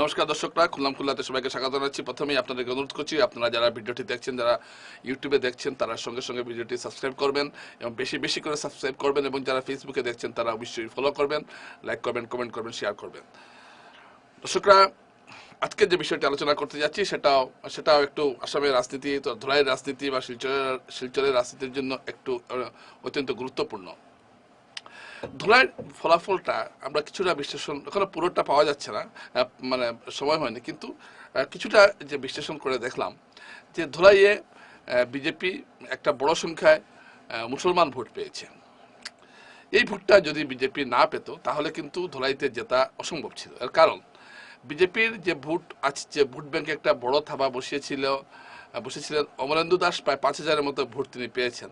নমস্কার দর্শকরা খুললাম খুল্লাতে সবাইকে স্বাগত জানাচ্ছি। প্রথমেই আপনাদেরকে অনুরোধ করছি, আপনারা যারা ভিডিওটি দেখছেন, যারা ইউটিউবে দেখছেন, তারা সঙ্গে সঙ্গে ভিডিওটি সাবস্ক্রাইব করবেন এবং বেশি বেশি করে সাবস্ক্রাইব করবেন এবং যারা ফেসবুকে দেখছেন, তারা অবশ্যই ফলো করবেন লাইক করবেন কমেন্ট করবেন শেয়ার করবেন। দর্শকরা, আজকে যে বিষয়টি আলোচনা করতে যাচ্ছি, সেটাও সেটাও একটু আসামের রাজনীতি তো ধুলাইয়ের রাজনীতি বা শিলচরের শিলচরের রাজনীতির জন্য একটু অত্যন্ত গুরুত্বপূর্ণ। ধুলাইয়ের ফলাফলটা আমরা কিছুটা বিশ্লেষণ, এখনও পুরোটা পাওয়া যাচ্ছে না মানে সময় হয়নি, কিন্তু কিছুটা যে বিশ্লেষণ করে দেখলাম যে ধুলাইয়ে বিজেপি একটা বড় সংখ্যায় মুসলমান ভোট পেয়েছে। এই ভোটটা যদি বিজেপি না পেত, তাহলে কিন্তু ধুলাইতে জেতা অসম্ভব ছিল। এর কারণ, বিজেপির যে ভোট আজ যে ভোট ব্যাংকে একটা বড় থাবা বসিয়েছিল বসেছিলেন অমরেন্দু দাস, প্রায় পাঁচ হাজারের মতো ভোট তিনি পেয়েছেন।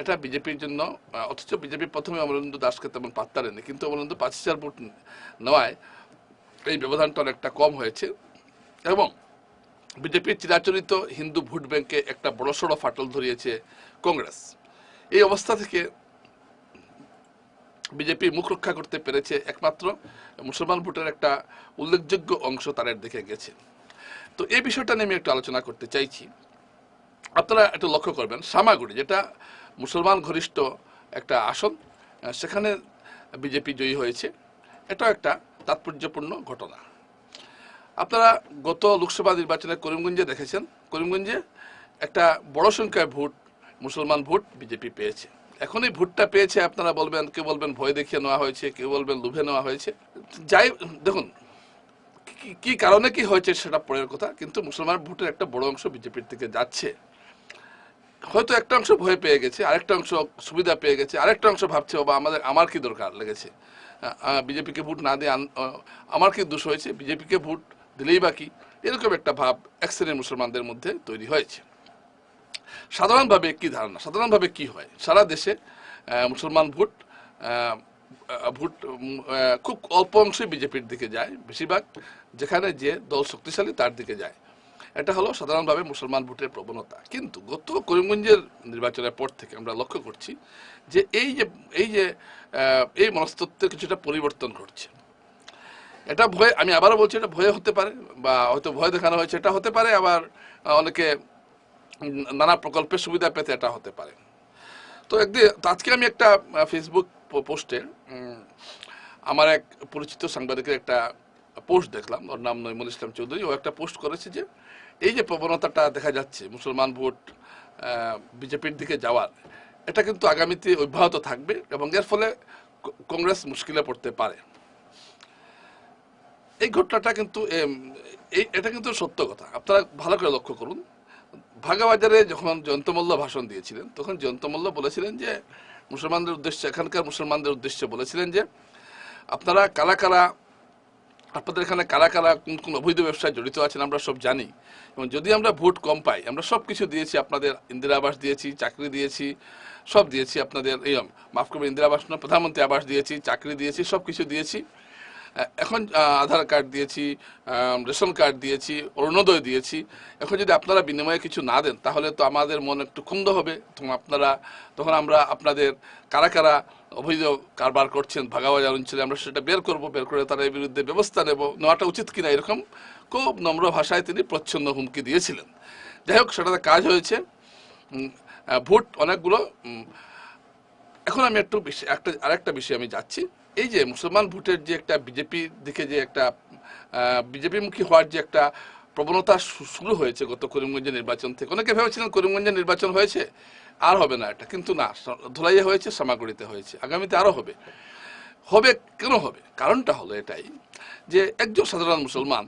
এটা বিজেপির জন্য অথচ বিজেপি প্রথমে অমরেন্দু দাসকে তেমন পাত্তা দেয়নি, কিন্তু অমরেন্দু পাঁচ হাজার ভোট নেওয়ায় এই ব্যবধানটা অনেকটা কম হয়েছে। এবং বিজেপির চিরাচরিত হিন্দু ভোট ব্যাংকে একটা বড়সড় ফাটল ধরিয়েছে কংগ্রেস। এই অবস্থা থেকে বিজেপি মুখ রক্ষা করতে পেরেছে একমাত্র মুসলমান ভোটের একটা উল্লেখযোগ্য অংশ তাদের দেখে গেছে। তো এই বিষয়টা নিয়ে আমি একটু আলোচনা করতে চাইছি। আপনারা একটু লক্ষ্য করবেন, সামাগুড়ি, যেটা মুসলমান ঘনিষ্ঠ একটা আসন সেখানে বিজেপি জয়ী হয়েছে। এটাও একটা তাৎপর্যপূর্ণ ঘটনা। আপনারা গত লোকসভা নির্বাচনে করিমগঞ্জে দেখেছেন, করিমগঞ্জে একটা বড় সংখ্যায় ভোট, মুসলমান ভোট বিজেপি পেয়েছে। এখন এই ভোটটা পেয়েছে, আপনারা বলবেন, কেউ বলবেন ভয় দেখিয়ে নেওয়া হয়েছে, কেউ বলবেন লুভে নেওয়া হয়েছে। যাই, দেখুন কি- কারণে কি হয়েছে সেটা পরের কথা, কিন্তু মুসলমান ভোটের একটা বড় অংশ বিজেপির থেকে যাচ্ছে। হয়তো একটা অংশ ভয় পেয়ে গেছে, আরেকটা অংশ সুবিধা পেয়ে গেছে, আরেকটা অংশ ভাবছে বাবা আমাদের, আমার কি দরকার লেগেছে? বিজেপিকে ভোট না দিয়ে আমার কি দোষ হয়েছে? বিজেপিকে ভোট দিলেই বাকি এরকম একটা ভাব এক শ্রেণির মুসলমানদের মধ্যে তৈরি হয়েছে। সাধারণভাবে কি ধারণা? সাধারণভাবে কি হয়? সারা দেশে মুসলমান ভোট ভোট খুব অল্প অংশে বিজেপির দিকে যায়, বেশিরভাগ, যেখানে যে দল শক্তিশালী তার দিকে যায়। এটা হলো সাধারণভাবে মুসলমান ভোটের প্রবণতা। কিন্তু গত করিমগঞ্জের নির্বাচনের পর থেকে আমরা লক্ষ্য করছি যে এই যে এই যে এই মনস্তত্ত্বের কিছুটা পরিবর্তন ঘটছে। এটা ভয়ে, আমি আবারও বলছি, এটা ভয় হতে পারে বা হয়তো ভয় দেখানো হয়েছে, এটা হতে পারে, আবার অনেকে নানা প্রকল্পের সুবিধা পেতে এটা হতে পারে। তো একদিন আজকে আমি একটা ফেসবুক পোস্টে আমার এক পরিচিত সাংবাদিকের একটা পোস্ট দেখলাম, ওর নাম নইমুল ইসলাম চৌধুরী। ও একটা পোস্ট করেছে যে এই যে প্রবণতাটা দেখা যাচ্ছে, মুসলমান ভোট বিজেপির দিকে যাওয়ার, এটা কিন্তু আগামীতে অব্যাহত থাকবে এবং এর ফলে কংগ্রেস মুশকিলে পড়তে পারে। এই ঘটনাটা কিন্তু এটা কিন্তু সত্য কথা। আপনারা ভালো করে লক্ষ্য করুন, ভাগাবাজারে যখন জয়ন্ত মল্ল ভাষণ দিয়েছিলেন, তখন জয়ন্ত মল্ল বলেছিলেন যে, মুসলমানদের উদ্দেশ্যে, এখানকার মুসলমানদের উদ্দেশ্যে বলেছিলেন যে, আপনারা কারা কারা আপনাদের এখানে কারা কারা কোন কোন অবৈধ ব্যবসায় জড়িত আছেন আমরা সব জানি। এবং যদি আমরা ভোট কম পাই, আমরা সব কিছু দিয়েছি, আপনাদের ইন্দিরা আবাস দিয়েছি, চাকরি দিয়েছি, সব দিয়েছি আপনাদের, এই, মাফ করবেন ইন্দিরা আবাস প্রধানমন্ত্রী আবাস দিয়েছি, চাকরি দিয়েছি সব কিছু দিয়েছি। এখন আধার কার্ড দিয়েছি রেশন কার্ড দিয়েছি, অরুণোদয় দিয়েছি। এখন যদি আপনারা বিনিময়ে কিছু না দেন, তাহলে তো আমাদের মন একটু ক্ষুণ্ণ হবে। তখন আপনারা, তখন আমরা আপনাদের কারা কারা অবৈধ কারবার করছেন ভাগাবাজার অঞ্চলে আমরা সেটা বের করব, বের করে তাদের বিরুদ্ধে ব্যবস্থা নেব। নেওয়াটা উচিত কিনা এরকম খুব নম্র ভাষায় তিনি প্রচ্ছন্ন হুমকি দিয়েছিলেন। যাই হোক, সেটাতে কাজ হয়েছে। ভোট অনেকগুলো এখন আমি একটু বেশি- একটা, আরেকটা বিষয়ে আমি যাচ্ছি। এই যে মুসলমান ভোটের যে একটা বিজেপির দিকে যে একটা বিজেপিমুখী হওয়ার যে একটা প্রবণতা শুরু হয়েছে গত করিমগঞ্জের নির্বাচন থেকে। অনেকে ভেবেছিলেন করিমগঞ্জের নির্বাচন হয়েছে, আর হবে না এটা। কিন্তু না ধুলাইয়ে হয়েছে, সামাগুড়িতে হয়েছে। আগামীতে আরও হবে। হবে কেন হবে? কারণটা হলো এটাই যে একজন সাধারণ মুসলমান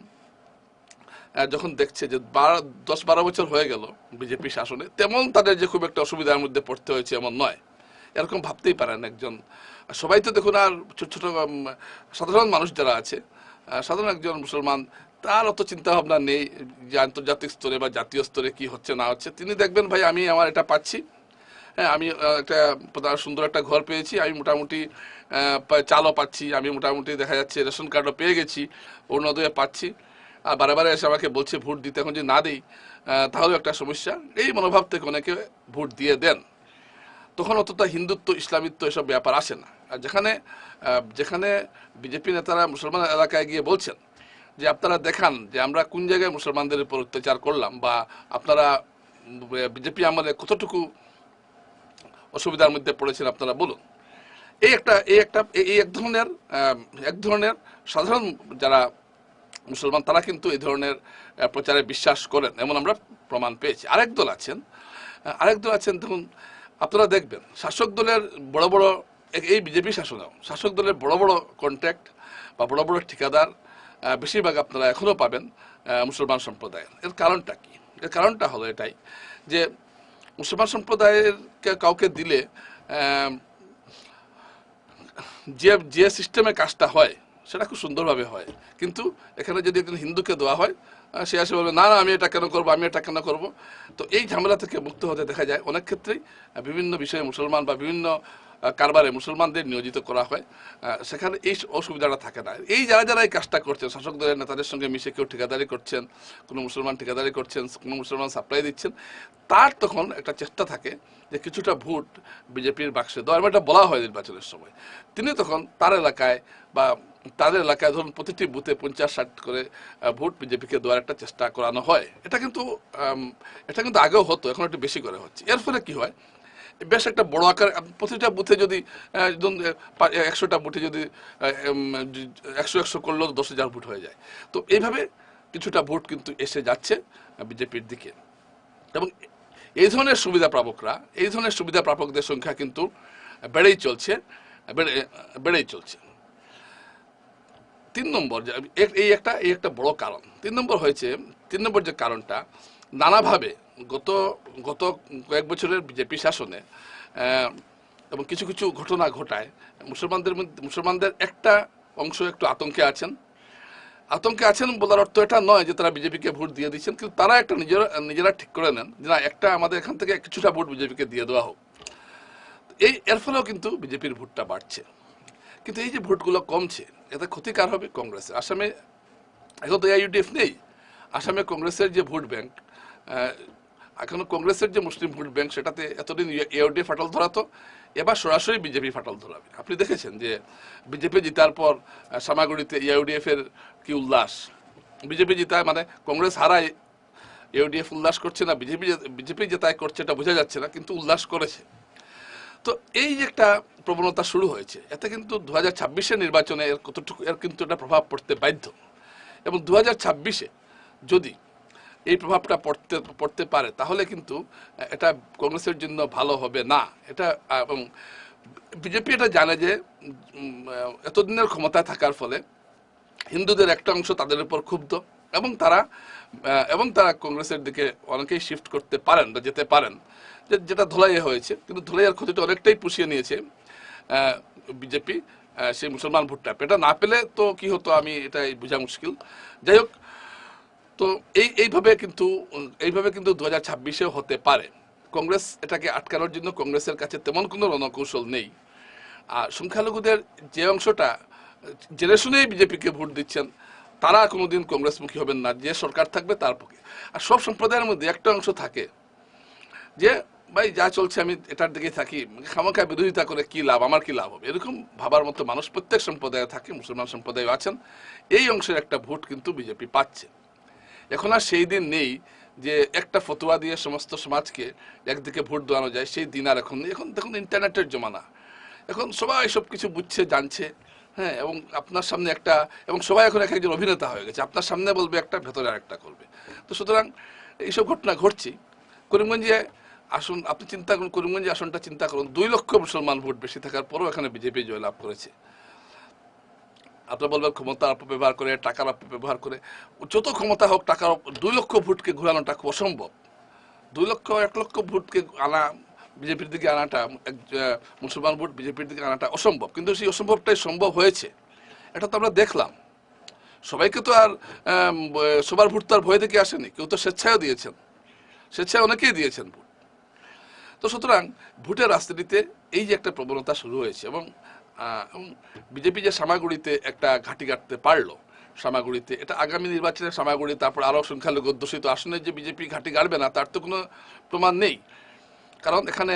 যখন দেখছে যে বারো, দশ বারো বছর হয়ে গেল বিজেপি শাসনে, তেমন তাদের যে খুব একটা অসুবিধার মধ্যে পড়তে হয়েছে এমন নয়। এরকম ভাবতেই পারেন একজন। সবাই তো দেখুন, আর ছোট ছোট সাধারণ মানুষ যারা আছে সাধারণ একজন মুসলমান, তার অত চিন্তা ভাবনা নেই যে আন্তর্জাতিক স্তরে বা জাতীয় স্তরে কি হচ্ছে, না হচ্ছে। তিনি দেখবেন, ভাই, আমি আমার এটা পাচ্ছি। হ্যাঁ আমি একটা সুন্দর একটা ঘর পেয়েছি। আমি মোটামুটি চালও পাচ্ছি। আমি মোটামুটি দেখা যাচ্ছে রেশন কার্ডও পেয়ে গেছি অরুণোদয় পাচ্ছি। আর বারে বারে এসে আমাকে বলছে, ভোট দিতে এখন যদি না দিই তাহলেও একটা সমস্যা। এই মনোভাব থেকে অনেকে ভোট দিয়ে দেন। তখন অতটা হিন্দুত্ব, ইসলামিত্ব এসব ব্যাপার আসে না। আর যেখানে যেখানে বিজেপি নেতারা মুসলমান এলাকায় গিয়ে বলছেন যে, আপনারা দেখান যে আমরা কোন জায়গায় মুসলমানদের উপর অত্যাচার করলাম বা আপনারা, বিজেপি আমাদের কতটুকু অসুবিধার মধ্যে পড়েছেন আপনারা বলুন। এই একটা এই একটা, এই এক ধরনের এক ধরনের সাধারণ যারা মুসলমান তারা কিন্তু এই ধরনের প্রচারে বিশ্বাস করেন, এমন আমরা প্রমাণ পেয়েছি। আরেক দল আছেন আরেক দল আছেন দেখুন আপনারা দেখবেন, শাসক দলের বড় বড়, এই বিজেপি শাসনেও শাসক দলের বড় বড় কন্ট্রাক্ট বা বড় বড় ঠিকাদার বেশিরভাগ আপনারা এখনও পাবেন মুসলমান সম্প্রদায়ের। এর কারণটা কি? এর কারণটা হলো এটাই যে, মুসলমান সম্প্রদায়ের কাউকে দিলে যে যে সিস্টেমে কাজটা হয়, সেটা খুব সুন্দরভাবে হয়। কিন্তু এখানে যদি একজন হিন্দুকে দেওয়া হয় সে আসে বলবে, না না, আমি এটা কেন করব? আমি এটা কেন করব? তো এই ঝামেলা থেকে মুক্ত হতে দেখা যায়। অনেক ক্ষেত্রেই বিভিন্ন বিষয়ে মুসলমান বা বিভিন্ন কারবারে মুসলমানদের নিয়োজিত করা হয়। সেখানে এই অসুবিধাটা থাকে না। এই যারা যারা এই কাজটা করছেন শাসক দলের নেতাদের সঙ্গে মিশে কেউ ঠিকাদারি করছেন, কোনো মুসলমান ঠিকাদারি করছেন, কোনো মুসলমান সাপ্লাই দিচ্ছেন, তার তখন একটা চেষ্টা থাকে যে কিছুটা ভোট বিজেপির বাক্সে দেওয়ার এটা বলা হয় নির্বাচনের সময়। তিনি তখন তার এলাকায় বা তাদের এলাকায় ধরুন প্রতিটি বুথে পঞ্চাশ, ষাট করে ভোট বিজেপিকে দেওয়ার একটা চেষ্টা করানো হয়। এটা কিন্তু এটা কিন্তু আগেও হতো, এখন একটু বেশি করে হচ্ছে। এর ফলে কি হয়, বেশ একটা বড় আকার প্রতিটা বুথে যদি একশোটা বুথে যদি একশো একশো করলেও দশ হাজার ভোট হয়ে যায়। তো এইভাবে কিছুটা ভোট কিন্তু এসে যাচ্ছে বিজেপির দিকে। এবং এই ধরনের সুবিধা প্রাপকরা, এই ধরনের সুবিধা প্রাপকদের সংখ্যা কিন্তু বেড়েই চলছে, বেড়ে, বেড়েই চলছে। তিন নম্বর এই একটা এই একটা বড় কারণ। তিন নম্বর হয়েছে, তিন নম্বর যে কারণটা, নানাভাবে গত গত কয়েক বছরের বিজেপি শাসনে এবং কিছু কিছু ঘটনা ঘটায়, মুসলমানদের মধ্যে মুসলমানদের একটা অংশ একটু আতঙ্কে আছেন। আতঙ্কে আছেন বলার অর্থ এটা নয় যে তারা বিজেপিকে ভোট দিয়ে দিচ্ছেন, কিন্তু তারা একটা নিজেরা নিজেরা ঠিক করে নেন যে না, একটা আমাদের এখান থেকে কিছুটা ভোট বিজেপিকে দিয়ে দেওয়া হোক। এই এর ফলেও কিন্তু বিজেপির ভোটটা বাড়ছে। কিন্তু এই যে ভোটগুলো কমছে এতে ক্ষতিকার হবে কংগ্রেসের আসামে এখন তো ইউডিএফ নেই। আসামে কংগ্রেসের যে ভোট ব্যাংক এখনও কংগ্রেসের যে মুসলিম ভোট ব্যাংক, সেটাতে এতদিন এআইউডিএফ ফাটল ধরাতো, এবার সরাসরি বিজেপি ফাটল ধরাবে। আপনি দেখেছেন যে বিজেপি জিতার পর সামাগুড়িতে ইউডিএফ এর কি উল্লাস? বিজেপি জিতায় মানে কংগ্রেস হারায় ইউডিএফ উল্লাস করছে না বিজেপি বিজেপি জেতায় করছে এটা বোঝা যাচ্ছে না, কিন্তু উল্লাস করেছে। তো এই যে একটা প্রবণতা শুরু হয়েছে, এতে কিন্তু দু হাজার ছাব্বিশের নির্বাচনে এর কতটুকু, এর কিন্তু একটা প্রভাব পড়তে বাধ্য। এবং দু হাজার ছাব্বিশে যদি এই প্রভাবটা পড়তে পড়তে পারে, তাহলে কিন্তু এটা কংগ্রেসের জন্য ভালো হবে না। এটা, এবং বিজেপি এটা জানে যে এতদিনের ক্ষমতায় থাকার ফলে হিন্দুদের একটা অংশ তাদের উপর ক্ষুব্ধ, এবং তারা এবং তারা কংগ্রেসের দিকে অনেকেই শিফট করতে পারেন বা যেতে পারেন। যেটা ধোলাইয়ে হয়েছে, কিন্তু ধোলাইয়ের ক্ষতিটা অনেকটাই পুষিয়ে নিয়েছে বিজেপি সেই মুসলমান ভোটটা। এটা না পেলে তো কি হতো আমি এটা বোঝা মুশকিল। যাই হোক, তো এই, এইভাবে কিন্তু এইভাবে কিন্তু দু হাজার ছাব্বিশেও হতে পারে। কংগ্রেস এটাকে আটকানোর জন্য কংগ্রেসের কাছে তেমন কোনো রণকৌশল নেই। আর সংখ্যালঘুদের যে অংশটা, জেনে শুনেই বিজেপিকে ভোট দিচ্ছেন, তারা কোনোদিন কংগ্রেসমুখী হবেন না। যে সরকার থাকবে তার পক্ষে। আর সব সম্প্রদায়ের মধ্যে একটা অংশ থাকে যে ভাই, যা চলছে আমি এটার দিকে থাকি। খামাখা বিরোধিতা করে কি লাভ? আমার কি লাভ হবে? এরকম ভাবার মতো মানুষ প্রত্যেক সম্প্রদায়ে থাকে, মুসলমান সম্প্রদায় আছেন। এই অংশের একটা ভোট কিন্তু বিজেপি পাচ্ছে। এখন আর সেই দিন নেই যে একটা ফতোয়া দিয়ে সমস্ত সমাজকে একদিকে ভোট দেওয়ানো যায়, সেই দিন আর এখন এখন দেখুন, ইন্টারনেটের জমানা। এখন সবাই সব কিছু বুঝছে, জানছে হ্যাঁ এবং আপনার সামনে একটা, এবং সবাই এখন এক একজন অভিনেতা হয়ে গেছে। আপনার সামনে বলবে একটা, ভেতরে আরেকটা করবে। তো সুতরাং এইসব ঘটনা ঘটছে করিমগঞ্জে আসন, আপনি চিন্তা করুন, করিমগঞ্জে আসনটা চিন্তা করুন। দুই লক্ষ মুসলমান ভোট বেশি থাকার পরও এখানে বিজেপি জয়লাভ করেছে। আপনার বলবেন ক্ষমতার অপব্যবহার করে টাকার অপব্যবহার করে। যত ক্ষমতা হোক টাকার দুই লক্ষ ভোটকে ঘোরানোটা খুব অসম্ভব। দুই লক্ষ, এক লক্ষ ভোটকে আনা, বিজেপির দিকে আনাটা মুসলমান ভোট বিজেপির দিকে আনাটা অসম্ভব। কিন্তু সেই অসম্ভবটাই সম্ভব হয়েছে। এটা তো আমরা দেখলাম। সবাইকে তো আর সবার ভোট তো আর ভয় থেকে আসেনি। কেউ তো স্বেচ্ছায়ও দিয়েছেন। স্বেচ্ছায় অনেকেই দিয়েছেন ভোট। তো সুতরাং ভোটের রাজনীতিতে এই যে একটা প্রবণতা শুরু হয়েছে এবং বিজেপি যে সামাগুড়িতে একটা ঘাঁটি গাঁটতে পারল, সামাগুড়িতে, এটা আগামী নির্বাচনে সামাগুড়ি, তারপর আরও সংখ্যালঘু অধ্যুষিত আসনে যে বিজেপি ঘাঁটি গাড়বে না, তার তো কোনো প্রমাণ নেই। কারণ এখানে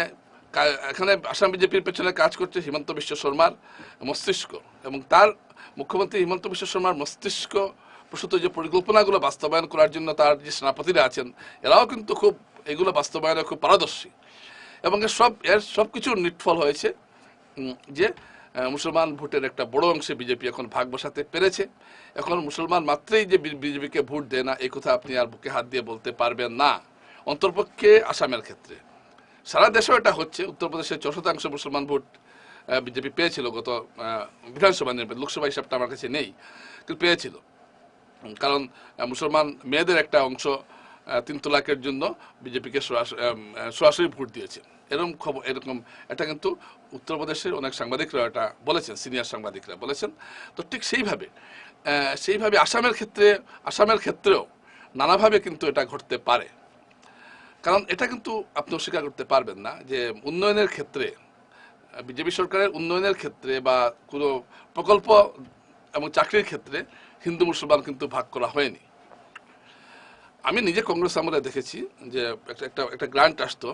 এখানে আসাম বিজেপির পেছনে কাজ করছে হিমন্ত বিশ্ব শর্মার মস্তিষ্ক এবং তার মুখ্যমন্ত্রী হিমন্ত বিশ্ব শর্মার মস্তিষ্ক প্রসূত যে পরিকল্পনাগুলো বাস্তবায়ন করার জন্য তার যে সেনাপতিরা আছেন, এরাও কিন্তু খুব, এগুলো বাস্তবায়নে খুব পারদর্শী। এবং এর সব এর সব কিছুর নিটফল হয়েছে যে মুসলমান ভোটের একটা বড় অংশে বিজেপি এখন ভাগ বসাতে পেরেছে। এখন মুসলমান মাত্রেই যে বিজেপিকে ভোট দেয় না এই কথা আপনি আর বুকে হাত দিয়ে বলতে পারবেন না। অন্তর্পক্ষে আসামের ক্ষেত্রে। সারা দেশেও এটা হচ্ছে উত্তরপ্রদেশের ছ শতাংশ মুসলমান ভোট বিজেপি পেয়েছিল গত বিধানসভা নির্বাচন, লোকসভা হিসাবটা আমার কাছে নেই, কিন্তু পেয়েছিল। কারণ মুসলমান মেয়েদের একটা অংশ তিন তোলাকের জন্য বিজেপিকে সরাসরি ভোট দিয়েছে। এরকম খবর, এরকম এটা কিন্তু উত্তরপ্রদেশের অনেক সাংবাদিকরা এটা বলেছেন, সিনিয়র সাংবাদিকরা বলেছেন। তো ঠিক সেইভাবে সেইভাবে আসামের ক্ষেত্রে, আসামের ক্ষেত্রেও নানাভাবে কিন্তু এটা ঘটতে পারে। কারণ এটা কিন্তু আপনি অস্বীকার করতে পারবেন না যে উন্নয়নের ক্ষেত্রে, বিজেপি সরকারের উন্নয়নের ক্ষেত্রে বা কোনো প্রকল্প এবং চাকরির ক্ষেত্রে হিন্দু মুসলমান কিন্তু ভাগ করা হয়নি। আমি নিজে কংগ্রেস আমলে দেখেছি যে একটা একটা একটা গ্রান্ট আসতো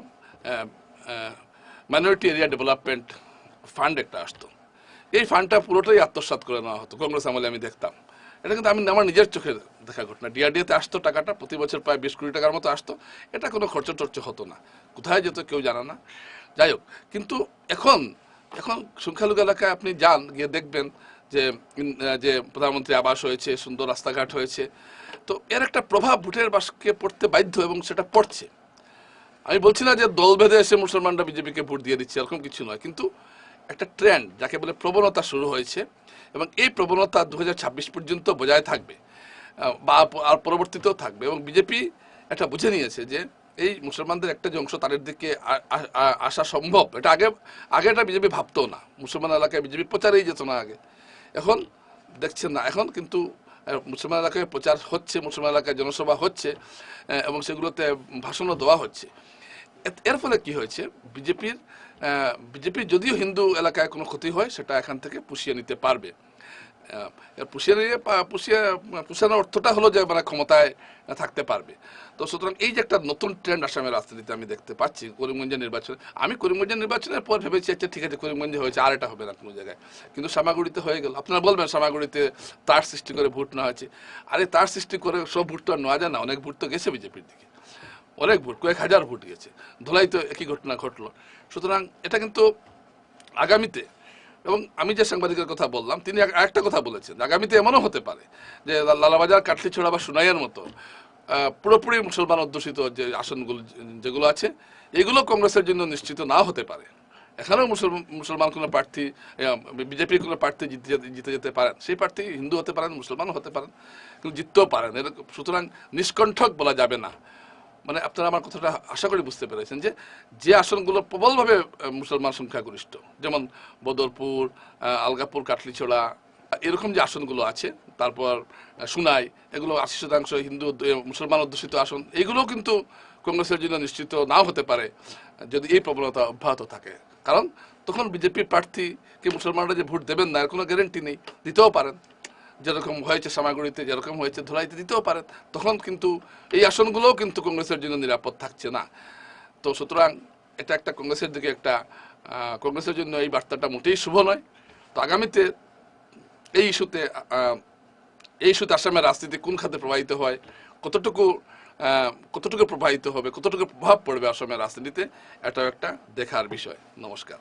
মাইনরিটি এরিয়া ডেভেলপমেন্ট ফান্ড একটা আসতো। এই ফান্ডটা পুরোটাই আত্মসাৎ করে নেওয়া হতো, কংগ্রেস আমলে আমি দেখতাম। এটা কিন্তু আমি, আমার নিজের চোখে দেখা ঘটনা। ডিআরডিএতে আসতো টাকাটা, প্রতি বছর প্রায় বিশ কোটি টাকার মতো আসতো। এটা কোনো খরচ টর্চ হতো না। কোথায় যেত কেউ জানে না। যাই হোক, কিন্তু এখন এখন সংখ্যালঘু এলাকায় আপনি যান, গিয়ে দেখবেন যে যে প্রধানমন্ত্রী আবাস হয়েছে, সুন্দর রাস্তাঘাট হয়েছে। তো এর একটা প্রভাব ভোটের বাসকে পড়তে বাধ্য এবং সেটা পড়ছে। আমি বলছি না যে দল বেঁধে এসে মুসলমানরা বিজেপিকে ভোট দিয়ে দিচ্ছে, এরকম কিছু নয়। কিন্তু একটা ট্রেন্ড যাকে বলে প্রবণতা শুরু হয়েছে এবং এই প্রবণতা দু হাজার ছাব্বিশ পর্যন্ত বজায় থাকবে বা আর পরবর্তীতেও থাকবে। এবং বিজেপি এটা বুঝে নিয়েছে যে এই মুসলমানদের একটা যে অংশ তাদের দিকে আসা সম্ভব। এটা আগে আগে এটা বিজেপি ভাবতো না। মুসলমান এলাকায় বিজেপি প্রচারেই যেত না আগে। এখন দেখছেন না। এখন কিন্তু মুসলমান এলাকায় প্রচার হচ্ছে, মুসলমান এলাকায় জনসভা হচ্ছে এবং সেগুলোতে ভাষণও দেওয়া হচ্ছে। এর ফলে কি হয়েছে? বিজেপির বিজেপির যদিও হিন্দু এলাকায় কোনো ক্ষতি হয়, সেটা এখান থেকে পুষিয়ে নিতে পারবে। পুষিয়ে নিয়ে পুষিয়ে, পুষানোর অর্থটা হলো যে মানে ক্ষমতায় থাকতে পারবে। তো সুতরাং এই যে একটা নতুন ট্রেন্ড আসামের রাজনীতিতে আমি দেখতে পাচ্ছি করিমগঞ্জের নির্বাচনে, আমি করিমগঞ্জের নির্বাচনের পর ভেবেছি আচ্ছা ঠিক আছে, করিমগঞ্জে হয়েছে, আর এটা হবে না কোনো জায়গায়। কিন্তু সামাগুড়িতে হয়ে গেল। আপনারা বলবেন, সামাগুড়িতে তার সৃষ্টি করে ভোট নেওয়া হয়েছে। আরে তার সৃষ্টি করে সব ভোট তো আর নেওয়া যায় না, অনেক ভোট তো গেছে বিজেপির দিকে। অনেক ভোট, কয়েক হাজার ভোট গেছে। ধোলাই তো একই ঘটনা ঘটলো। সুতরাং এটা কিন্তু আগামীতে, এবং আমি যে সাংবাদিকের কথা বললাম, তিনি এক- আরেকটা কথা বলেছেন আগামীতে এমনও হতে পারে যে লালাবাজার, কাটলিছড়া বা সুনাইয়ের মতো পুরোপুরি মুসলমান অধ্যুষিত যে আসনগুলো যেগুলো আছে, এগুলো কংগ্রেসের জন্য নিশ্চিত না হতে পারে। এখানেও মুসলমান কোনো প্রার্থী বিজেপির কোনো প্রার্থী জিতে জিতে যেতে পারেন। সেই প্রার্থী হিন্দু হতে পারেন, মুসলমানও হতে পারেন, কিন্তু জিততেও পারেন। সুতরাং নিষ্কণ্ঠক বলা যাবে না। মানে আপনারা আমার কথাটা আশা করি বুঝতে পেরেছেন যে যে আসনগুলো প্রবলভাবে মুসলমান সংখ্যাগরিষ্ঠ, যেমন বদরপুর আলগাপুর, কাটলিছড়া, এরকম যে আসনগুলো আছে, তারপর সুনাই, এগুলো আশি শতাংশ হিন্দু মুসলমান অধ্যুষিত আসন, এগুলোও কিন্তু কংগ্রেসের জন্য নিশ্চিত নাও হতে পারে, যদি এই প্রবণতা অব্যাহত থাকে। কারণ তখন বিজেপির প্রার্থীকে মুসলমানরা যে ভোট দেবেন না, এর কোনো গ্যারেন্টি নেই, দিতেও পারেন। যেরকম হয়েছে সামাগুড়িতে, যেরকম হয়েছে ধুলাইতে দিতেও পারেন তখন কিন্তু এই আসনগুলোও কিন্তু কংগ্রেসের জন্য নিরাপদ থাকছে না। তো সুতরাং এটা একটা কংগ্রেসের দিকে একটা কংগ্রেসের জন্য এই বার্তাটা মোটেই শুভ নয়। তো আগামীতে এই ইস্যুতে এই ইস্যুতে আসামের রাজনীতি কোন খাতে প্রবাহিত হয়, কতটুকু কতটুকু প্রবাহিত হবে, কতটুকু প্রভাব পড়বে আসামের রাজনীতিতে, এটাও একটা দেখার বিষয়। নমস্কার।